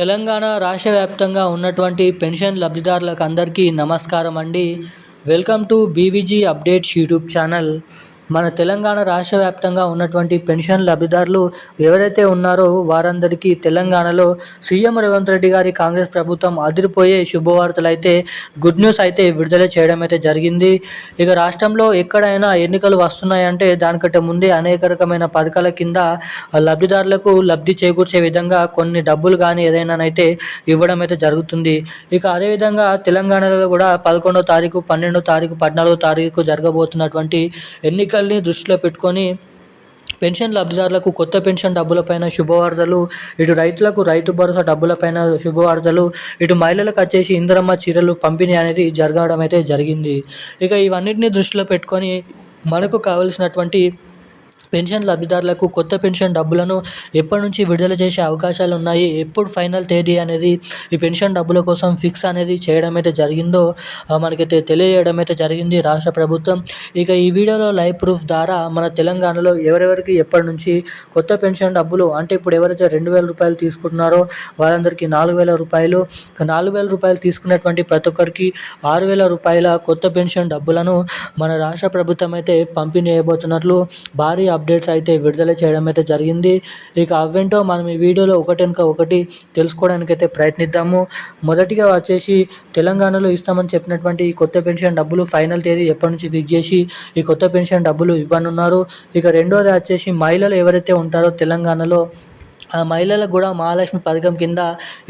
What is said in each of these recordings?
తెలంగాణ రాష్ట్ర వ్యాప్తంగా ఉన్నటువంటి పెన్షన్ లబ్ధిదారులకు అందరికీ నమస్కారం అండి. Welcome to BVG updates YouTube channel. మన తెలంగాణ రాష్ట్ర వ్యాప్తంగా ఉన్నటువంటి పెన్షన్ లబ్ధిదారులు ఎవరైతే ఉన్నారో వారందరికీ తెలంగాణలో సీఎం రేవంత్ రెడ్డి గారి కాంగ్రెస్ ప్రభుత్వం అదిరిపోయే శుభవార్తలు అయితే గుడ్ న్యూస్ అయితే విడుదల చేయడం అయితే జరిగింది. ఇక రాష్ట్రంలో ఎక్కడైనా ఎన్నికలు వస్తున్నాయంటే దానికంటే ముందే అనేక రకమైన పథకాల కింద లబ్ధిదారులకు లబ్ధి చేకూర్చే విధంగా కొన్ని డబ్బులు కానీ ఏదైనానైతే ఇవ్వడం అయితే జరుగుతుంది. ఇక అదేవిధంగా తెలంగాణలో కూడా పదకొండో తారీఖు పన్నెండో తారీఖు పద్నాలుగో తారీఖు జరగబోతున్నటువంటి అంశాలని దృష్టిలో పెట్టుకొని పెన్షన్ లబ్ధిదారులకు కొత్త పెన్షన్ డబ్బులపైన శుభవార్తలు ఇటు రైతులకు రైతు భరోసా డబ్బులపైన శుభవార్తలు ఇటు మహిళలకు వచ్చేసి ఇందిరమ్మ చీరలు పంపిణీ అనేది జరగడం అయితే జరిగింది. ఇక ఇవన్నిటిని దృష్టిలో పెట్టుకొని మనకు కావలసినటువంటి పెన్షన్ లబ్ధిదారులకు కొత్త పెన్షన్ డబ్బులను ఎప్పటి నుంచి విడుదల చేసే అవకాశాలు ఉన్నాయి ఎప్పుడు ఫైనల్ తేదీ అనేది ఈ పెన్షన్ డబ్బుల కోసం ఫిక్స్ అనేది చేయడం అయితే జరిగిందో మనకైతే తెలియజేయడం అయితే జరిగింది రాష్ట్ర ప్రభుత్వం. ఇక ఈ వీడియోలో లైవ్ ప్రూఫ్ ద్వారా మన తెలంగాణలో ఎవరెవరికి ఎప్పటి నుంచి కొత్త పెన్షన్ డబ్బులు అంటే ఇప్పుడు ఎవరైతే రెండు వేల రూపాయలు తీసుకుంటున్నారో వారందరికీ నాలుగు వేల రూపాయలు నాలుగు వేల రూపాయలు తీసుకున్నటువంటి ప్రతి ఒక్కరికి ఆరు వేల రూపాయల కొత్త పెన్షన్ డబ్బులను మన రాష్ట్ర ప్రభుత్వం అయితే పంపిణీ చేయబోతున్నట్లు భారీ అప్డేట్స్ అయితే విడుదల చేయడం అయితే జరిగింది. ఇక అవేంటో మనం ఈ వీడియోలో ఒకటెనక ఒకటి తెలుసుకోవడానికి అయితే ప్రయత్నిద్దాము. మొదటిగా వచ్చేసి తెలంగాణలో ఇస్తామని చెప్పినటువంటి ఈ కొత్త పెన్షన్ డబ్బులు ఫైనల్ తేదీ ఎప్పటి నుంచి ఫిక్స్ చేసి ఈ కొత్త పెన్షన్ డబ్బులు ఇవ్వనున్నారు. ఇక రెండోది వచ్చేసి మహిళలు ఎవరైతే ఉంటారో తెలంగాణలో మహిళలకు కూడా మహాలక్ష్మి పథకం కింద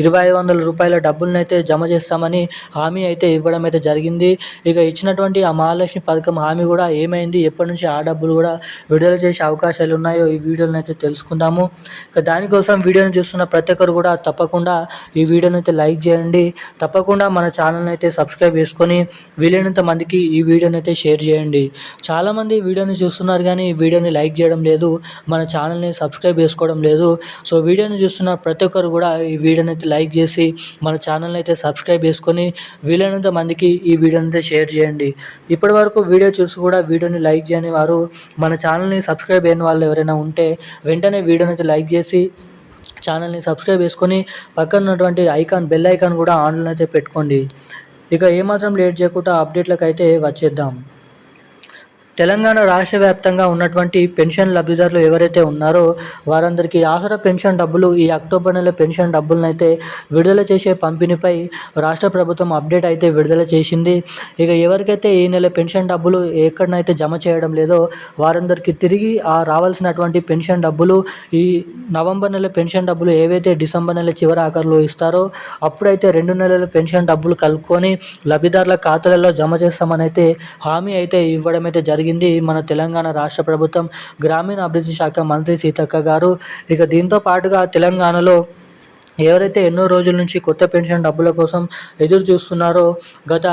ఇరవై ఐదు వందల రూపాయల డబ్బులను అయితే జమ చేస్తామని హామీ అయితే ఇవ్వడం అయితే జరిగింది. ఇక ఇచ్చినటువంటి ఆ మహాలక్ష్మి పథకం హామీ కూడా ఏమైంది? ఎప్పటి నుంచి ఆ డబ్బులు కూడా విడుదల చేసే అవకాశాలు ఉన్నాయో ఈ వీడియోని అయితే తెలుసుకుందాము. ఇక దానికోసం వీడియోని చూస్తున్న ప్రతి ఒక్కరు కూడా తప్పకుండా ఈ వీడియోని అయితే లైక్ చేయండి. తప్పకుండా మన ఛానల్ని అయితే సబ్స్క్రైబ్ చేసుకొని వీలైనంత మందికి ఈ వీడియోని అయితే షేర్ చేయండి. చాలామంది వీడియోని చూస్తున్నారు కానీ ఈ వీడియోని లైక్ చేయడం లేదు. మన ఛానల్ని సబ్స్క్రైబ్ చేసుకోవడం లేదు. సో వీడియోని చూస్తున్న ప్రతి ఒక్కరు కూడా ఈ వీడియోని అయితే లైక్ చేసి మన ఛానల్ని అయితే సబ్స్క్రైబ్ చేసుకొని వీలైనంత మందికి ఈ వీడియోని అయితే షేర్ చేయండి. ఇప్పటి వరకు వీడియో చూసి కూడా వీడియోని లైక్ చేయని వారు మన ఛానల్ని సబ్స్క్రైబ్ అయిన వాళ్ళు ఎవరైనా ఉంటే వెంటనే వీడియోని అయితే లైక్ చేసి ఛానల్ని సబ్స్క్రైబ్ చేసుకొని పక్కన ఉన్నటువంటి ఐకాన్ బెల్ ఐకాన్ కూడా ఆన్లో అయితే పెట్టుకోండి. ఇక ఏమాత్రం లేట్ చేయకుండా అప్డేట్లకు అయితే వచ్చేద్దాం. తెలంగాణ రాష్ట్ర వ్యాప్తంగా ఉన్నటువంటి పెన్షన్ లబ్ధిదారులు ఎవరైతే ఉన్నారో వారందరికీ ఆసరా పెన్షన్ డబ్బులు ఈ అక్టోబర్ నెల పెన్షన్ డబ్బులను అయితే విడుదల చేసే పంపిణీపై రాష్ట్ర ప్రభుత్వం అప్డేట్ అయితే విడుదల చేసింది. ఇక ఎవరికైతే ఈ నెల పెన్షన్ డబ్బులు ఎక్కడనైతే జమ చేయడం లేదో వారందరికీ తిరిగి ఆ రావాల్సినటువంటి పెన్షన్ డబ్బులు ఈ నవంబర్ నెల పెన్షన్ డబ్బులు ఏవైతే డిసెంబర్ నెల చివరి ఆఖరిలో ఇస్తారో అప్పుడైతే రెండు నెలల పెన్షన్ డబ్బులు కలుపుకొని లబ్ధిదారుల ఖాతాలలో జమ చేస్తామని అయితే హామీ అయితే ఇవ్వడం అయితే జరిగింది. జరిగింది. మన తెలంగాణ రాష్ట్ర ప్రభుత్వం గ్రామీణ అభివృద్ధి శాఖ మంత్రి సీతక్క గారు ఇక దీంతో పాటుగా తెలంగాణలో ఎవరైతే ఎన్నో రోజుల నుంచి కొత్త పెన్షన్ డబ్బుల కోసం ఎదురు చూస్తున్నారో గత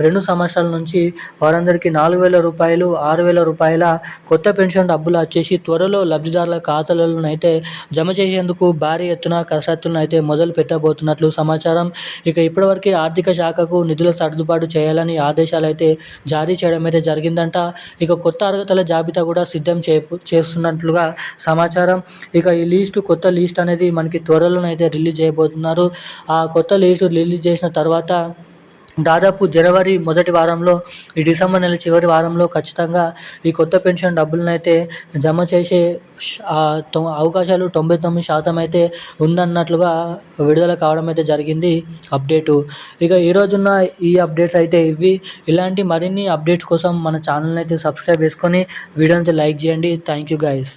రెండు సంవత్సరాల నుంచి వారందరికీ నాలుగు వేల రూపాయలు ఆరు వేల రూపాయల కొత్త పెన్షన్ డబ్బులు వచ్చేసి త్వరలో లబ్ధిదారుల ఖాతాలను అయితే జమ చేసేందుకు భారీ ఎత్తున కసరత్తులను అయితే మొదలు పెట్టబోతున్నట్లు సమాచారం. ఇక ఇప్పటివరకు ఆర్థిక శాఖకు నిధుల సర్దుబాటు చేయాలని ఆదేశాలు అయితే జారీ చేయడం అయితే జరిగిందంట. ఇక కొత్త అర్హతల జాబితా కూడా సిద్ధం చే చేస్తున్నట్లుగా సమాచారం. ఇక ఈ లీస్టు కొత్త లీస్ట్ అనేది మనకి త్వరలోనైతే రిలీజ్ చేయబోతున్నారు. ఆ కొత్త లిస్టు రిలీజ్ చేసిన తర్వాత దాదాపు జనవరి మొదటి వారంలో ఈ డిసెంబర్ నెల చివరి వారంలో ఖచ్చితంగా ఈ కొత్త పెన్షన్ డబ్బులను అయితే జమ చేసే అవకాశాలు తొంభై తొమ్మిది శాతం అయితే ఉందన్నట్లుగా విడుదల కావడం అయితే జరిగింది అప్డేటు. ఇక ఈరోజున్న ఈ అప్డేట్స్ అయితే ఇవి. ఇలాంటి మరిన్ని అప్డేట్స్ కోసం మన ఛానల్ని అయితే సబ్స్క్రైబ్ చేసుకొని వీడియోని లైక్ చేయండి. Thank you guys.